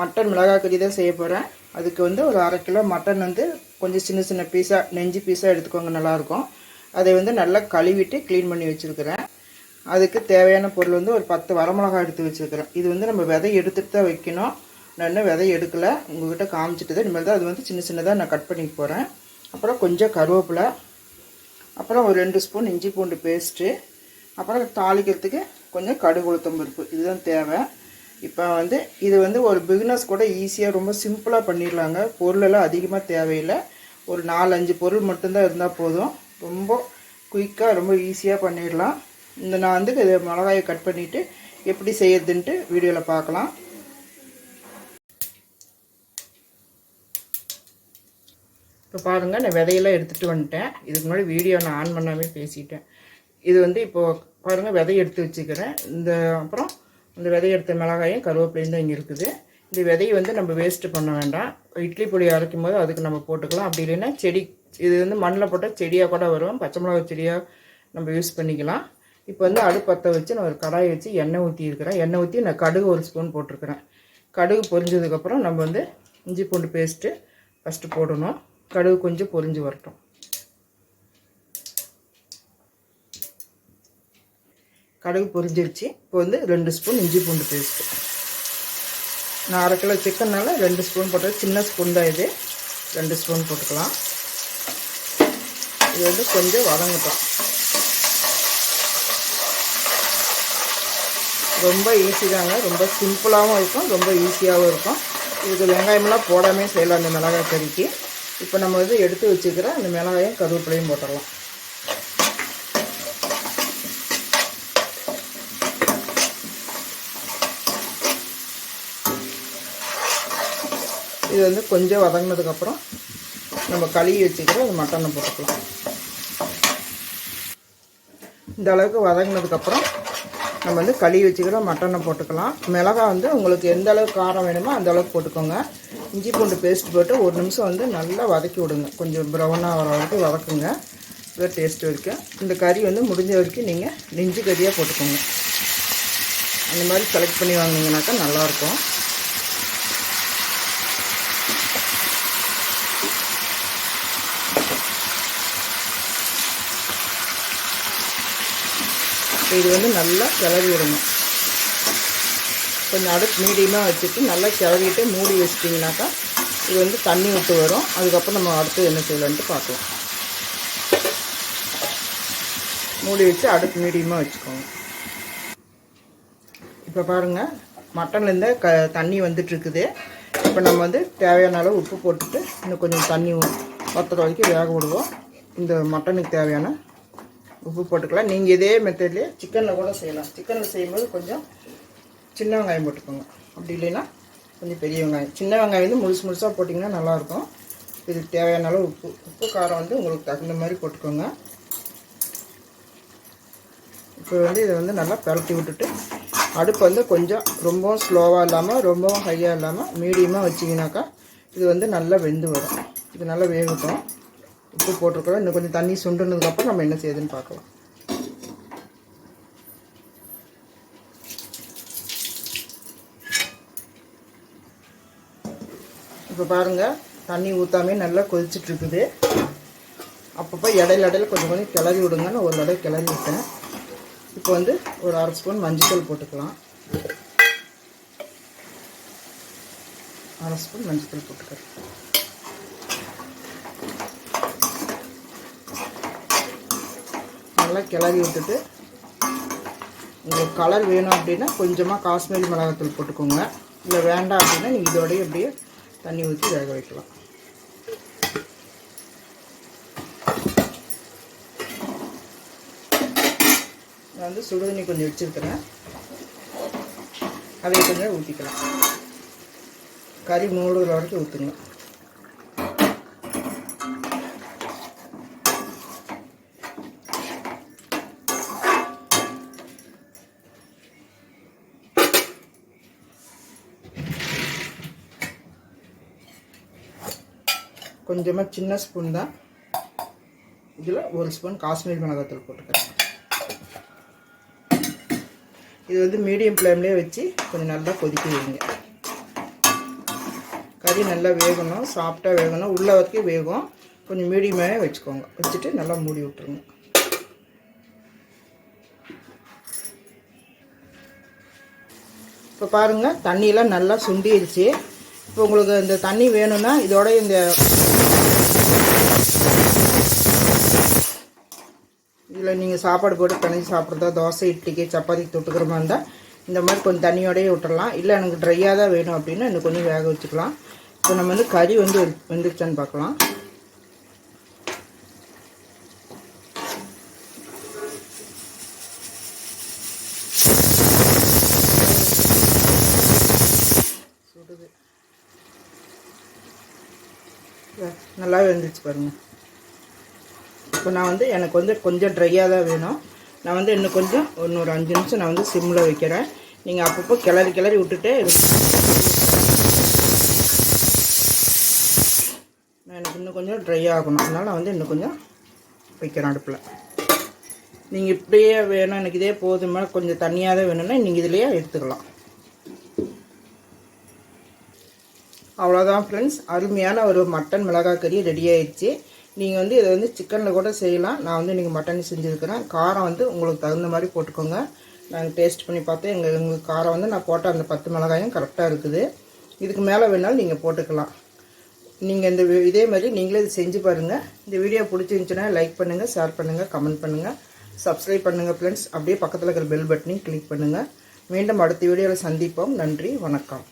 Mutton மிளகாய் கறி தான் செய்ய போகிறேன் அதுக்கு வந்து ஒரு அரை கிலோ மட்டன் வந்து கொஞ்சம் சின்ன சின்ன பீஸாக நெஞ்சு பீஸாக எடுத்துக்கோங்க நல்லாயிருக்கும். அதை வந்து நல்லா கழுவிட்டு க்ளீன் பண்ணி வச்சுருக்கிறேன். அதுக்கு தேவையான பொருள் வந்து ஒரு பத்து வரமிளகாய் எடுத்து வச்சுருக்கிறேன். இது வந்து நம்ம விதை எடுத்துட்டு தான் வைக்கணும். நான் இன்னும் விதை எடுக்கலை. உங்கள்கிட்ட காமிச்சிட்டு தான் இனிமேல் தான் அது வந்து சின்ன சின்னதாக நான் கட் பண்ணி போகிறேன் அப்புறம் கொஞ்சம் கருவேப்பிலை. அப்புறம் ஒரு ரெண்டு ஸ்பூன் இஞ்சி பூண்டு பேஸ்ட்டு அப்புறம் தாளிக்கிறதுக்கு கொஞ்சம் கடுகு உளுத்தம் பருப்பு. இதுதான் தேவை. இப்போ வந்து இது வந்து ஒரு பிகினர்ஸ் கூட ஈஸியாக ரொம்ப சிம்பிளாக பண்ணிடலாங்க. பொருளெல்லாம் அதிகமாக தேவையில்லை. ஒரு நாலஞ்சு பொருள் மட்டும்தான் இருந்தால் போதும். ரொம்ப குயிக்காக ரொம்ப ஈஸியாக பண்ணிடலாம். இந்த நான் வந்து இது மிளகாயை கட் பண்ணிவிட்டு எப்படி செய்யறதுன்ட்டு வீடியோவில் பார்க்கலாம். இப்போ பாருங்கள் நான் விதையெல்லாம் எடுத்துகிட்டு வந்துட்டேன். இதுக்கு முன்னாடி வீடியோ நான் ஆன் பண்ணாமே பேசிட்டேன். இது வந்து இப்போது பாருங்கள் விதை எடுத்து வச்சுக்கிறேன். இந்த அப்புறம் இந்த விதையை எடுத்த மிளகாயும் கருவேப்பிலையும் தான் இங்கே இருக்குது. இந்த விதையை வந்து நம்ம வேஸ்ட்டு பண்ண வேண்டாம். இட்லி பொடி அரைக்கும் போது அதுக்கு நம்ம போட்டுக்கலாம். அப்படி இல்லைன்னா செடி இது வந்து மண்ணில் போட்டால் செடியாக கூட வரும். பச்சை மிளகா செடியாக நம்ம யூஸ் பண்ணிக்கலாம். இப்போ வந்து அடுப்பத்தை வச்சு நான் ஒரு கடாயை வச்சு எண்ணெய் ஊற்றி இருக்கிறேன். எண்ணெய் ஊற்றி நான் கடுகு ஒரு ஸ்பூன் போட்டிருக்கிறேன். கடுகு பொரிஞ்சதுக்கப்புறம் நம்ம வந்து இஞ்சி பூண்டு பேஸ்ட்டு ஃபஸ்ட்டு போடணும். கடுகு கொஞ்சம் பொரிஞ்சு வரட்டும். கடுகு பொரிஞ்சிருச்சு. இப்போ வந்து ரெண்டு ஸ்பூன் இஞ்சி பூண்டு பேஸ்ட்டு. நான் அரை கிலோ சிக்கன்னால் ரெண்டு ஸ்பூன் போட்டது. சின்ன ஸ்பூன் தான் இது. ரெண்டு ஸ்பூன் போட்டுக்கலாம். இது வந்து கொஞ்சம் வதங்கட்டும். ரொம்ப ஈஸி தாங்க. ரொம்ப சிம்பிளாகவும் இருக்கும். ரொம்ப ஈஸியாகவும் இருக்கும். இதுக்கு வெங்காயமெல்லாம் போடாமே செய்யலாம். அந்த மிளகாய் கறிக்கு. இப்போ நம்ம வந்து எடுத்து வச்சுக்கிற அந்த மிளகாயும் கருவேப்பிலையும் போட்டுடலாம். இது வந்து கொஞ்சம் வதங்கினதுக்கப்புறம் நம்ம கழுவி வச்சுக்கிற அது மட்டனை போட்டுக்கலாம். இந்த அளவுக்கு வதங்கினதுக்கப்புறம் நம்ம வந்து கழுவி வச்சுக்கிற மட்டனை போட்டுக்கலாம். மிளகாய் வந்து உங்களுக்கு எந்த அளவுக்கு காரம் வேணுமோ அந்த அளவுக்கு போட்டுக்கோங்க. இஞ்சி பூண்டு பேஸ்ட் போட்டு ஒரு நிமிஷம் வந்து நல்லா வதக்கி விடுங்க. கொஞ்சம் ப்ரௌனாக வர வரைக்கும் வதக்குங்க. இது டேஸ்ட் வரைக்கும் இந்த கறி வந்து முடிஞ்ச வரைக்கும் நீங்கள் நெஞ்சு கறியாக போட்டுக்கோங்க. அந்த மாதிரி செலக்ட் பண்ணி வாங்கினீங்கனாக்கா நல்லாயிருக்கும் இது வந்து நல்லா கிளறி விடணும் கொஞ்சம் அடுப்பு மீடியமாக வச்சுட்டு நல்லா கிளறிட்டு மூடி வச்சிட்டிங்கனாக்கா இது வந்து தண்ணி விட்டு வரும். அதுக்கப்புறம் நம்ம அடுத்து என்ன செய்யலான்ட்டு பார்க்கலாம். மூடி வச்சு அடுப்பு மீடியமாக வச்சுக்கோங்க. இப்போ பாருங்கள் மட்டன்லேருந்து க தண்ணி வந்துட்டுருக்குது இப்போ நம்ம வந்து தேவையான அளவு உப்பு போட்டுட்டு இன்னும் கொஞ்சம் தண்ணி வத்துற வரைக்கும் வேக விடுவோம். இந்த மட்டனுக்கு தேவையான உப்பு போட்டுக்கலாம். நீங்கள் இதே மெத்தட்லேயே சிக்கனில் கூட செய்யலாம். சிக்கனில் செய்யும்போது கொஞ்சம் சின்ன வெங்காயம் போட்டுக்கோங்க. அப்படி இல்லைன்னா கொஞ்சம் பெரிய வெங்காயம். சின்ன வெங்காயம் வந்து முழுசு முழுசாக போட்டிங்கன்னா நல்லாயிருக்கும். இதுக்கு தேவையான அளவு உப்பு. உப்பு காரம் வந்து உங்களுக்கு தகுந்த மாதிரி போட்டுக்கோங்க. இப்போ வந்து இதை வந்து நல்லா பரட்டி விட்டுட்டு அடுப்பு வந்து கொஞ்சம் ரொம்பவும் ஸ்லோவாக இல்லாமல் ரொம்பவும் ஹையாக இல்லாமல் மீடியமாக வச்சிங்கனாக்கா இது வந்து நல்லா வெந்து வரும். இது நல்லா வேகட்டும். உப்பு போட்டிருக்கிறோம். இன்னும் கொஞ்சம் தண்ணி சுண்டுனதுக்கப்புறம் நம்ம என்ன செய்யுதுன்னு பார்க்கலாம். இப்போ பாருங்கள் தண்ணி ஊற்றாமே நல்லா கொதிச்சுட்டு இருக்குது அப்பப்போ இடையில இடையில கொஞ்சம் கொஞ்சம் கிளறி விடுங்கன்னு ஒரு தடவை கிளறி விட்டேன். இப்போ வந்து ஒரு அரை ஸ்பூன் மஞ்சள் போட்டுக்கலாம். அரை ஸ்பூன் மஞ்சள் போட்டுக்கிறேன் நல்லா கிளறி விட்டுட்டு உங்களுக்கு கலர் வேணும் அப்படின்னா கொஞ்சமாக காஷ்மீரி மிளகாத்தூள் போட்டுக்கோங்க. இல்லை வேண்டாம் அப்படின்னா நீங்கள் இதோடய அப்படியே தண்ணி ஊற்றி வேக வைக்கலாம். நான் வந்து சுடுதண்ணி கொஞ்சம் வச்சுருக்கிறேன். அதை கொஞ்சம் ஊற்றிக்கலாம் கறி மூடுகிற வரைக்கும் ஊற்றுங்க கொஞ்சமாக சின்ன ஸ்பூன் தான். இதில் ஒரு ஸ்பூன் காஷ்மீர் மிளகாத்தூள் போட்டுக்கிறேன். இது வந்து மீடியம் ஃப்ளேம்லேயே வச்சு கொஞ்சம் நல்லா கொதிக்க வைங்க. கறி நல்லா வேகணும் சாஃப்டாக வேகணும். உள்ள வரைக்கும் வேகும். கொஞ்சம் மீடியமாகவே வச்சுக்கோங்க. வச்சுட்டு நல்லா மூடி விட்டுருங்க. இப்போ பாருங்கள் தண்ணியெலாம் நல்லா சுண்டிருச்சு. இப்போ உங்களுக்கு இந்த தண்ணி வேணும்னா இதோட இந்த இதில் நீங்கள் சாப்பாடு போட்டு பிணைஞ்சி சாப்பிட்றதா தோசை இட்லிக்கு சப்பாத்திக்கு தொட்டுக்கிற மாதிரி இருந்தால் இந்த மாதிரி கொஞ்சம் தண்ணியோடையே விட்டுறலாம். இல்லை எனக்கு ட்ரையாக தான் வேணும் அப்படின்னா இன்னும் கொஞ்சம் வேக வச்சுக்கலாம். இப்போ நம்ம வந்து கறி வந்து வெந்துருச்சான்னு பார்க்கலாம். நல்லா நல்லாவே வெந்துச்சு பாருங்கள் இப்போ நான் வந்து எனக்கு வந்து கொஞ்சம் ட்ரையாக தான் வேணும். நான் வந்து இன்னும் கொஞ்சம் இன்னொரு அஞ்சு நிமிஷம் நான் வந்து சிம்மில் வைக்கிறேன். நீங்கள் அப்பப்போ கிளறி கிளறி விட்டுட்டே நான் எனக்கு இன்னும் கொஞ்சம் ட்ரை ஆகணும். அதனால் நான் வந்து இன்னும் கொஞ்சம் வைக்கிறேன் அடுப்பில். நீங்கள் இப்படியே வேணும் எனக்கு இதே போதுமே. கொஞ்சம் தண்ணியாக தான் வேணும்னா நீங்கள் இதிலையே எடுத்துக்கலாம். அவ்வளோதான் ஃப்ரெண்ட்ஸ் அருமையான ஒரு மட்டன் மிளகாய் கறி ரெடி ஆயிடுச்சு. நீங்கள் வந்து இதை வந்து சிக்கனில் கூட செய்யலாம். நான் வந்து நீங்கள் மட்டன் செஞ்சுருக்கிறேன். காரம் வந்து உங்களுக்கு தகுந்த மாதிரி போட்டுக்கோங்க. நாங்கள் டேஸ்ட் பண்ணி பார்த்தேன். எங்கள் எங்களுக்கு காரம் வந்து நான் போட்ட அந்த பத்து மிளகாயும் கரெக்டாக இருக்குது. இதுக்கு மேலே வேணாலும் நீங்கள் போட்டுக்கலாம். நீங்கள் இந்த இதே மாதிரி நீங்களே இது செஞ்சு பாருங்கள் இந்த வீடியோ பிடிச்சிருந்துச்சுன்னா லைக் பண்ணுங்கள் ஷேர் பண்ணுங்கள் கமெண்ட் பண்ணுங்கள் சப்ஸ்கிரைப் பண்ணுங்கள் ஃப்ரெண்ட்ஸ் அப்படியே பக்கத்தில் இருக்கிற பெல் பட்டனையும் கிளிக் பண்ணுங்கள் மீண்டும் அடுத்த வீடியோவில் சந்திப்போம். நன்றி வணக்கம்.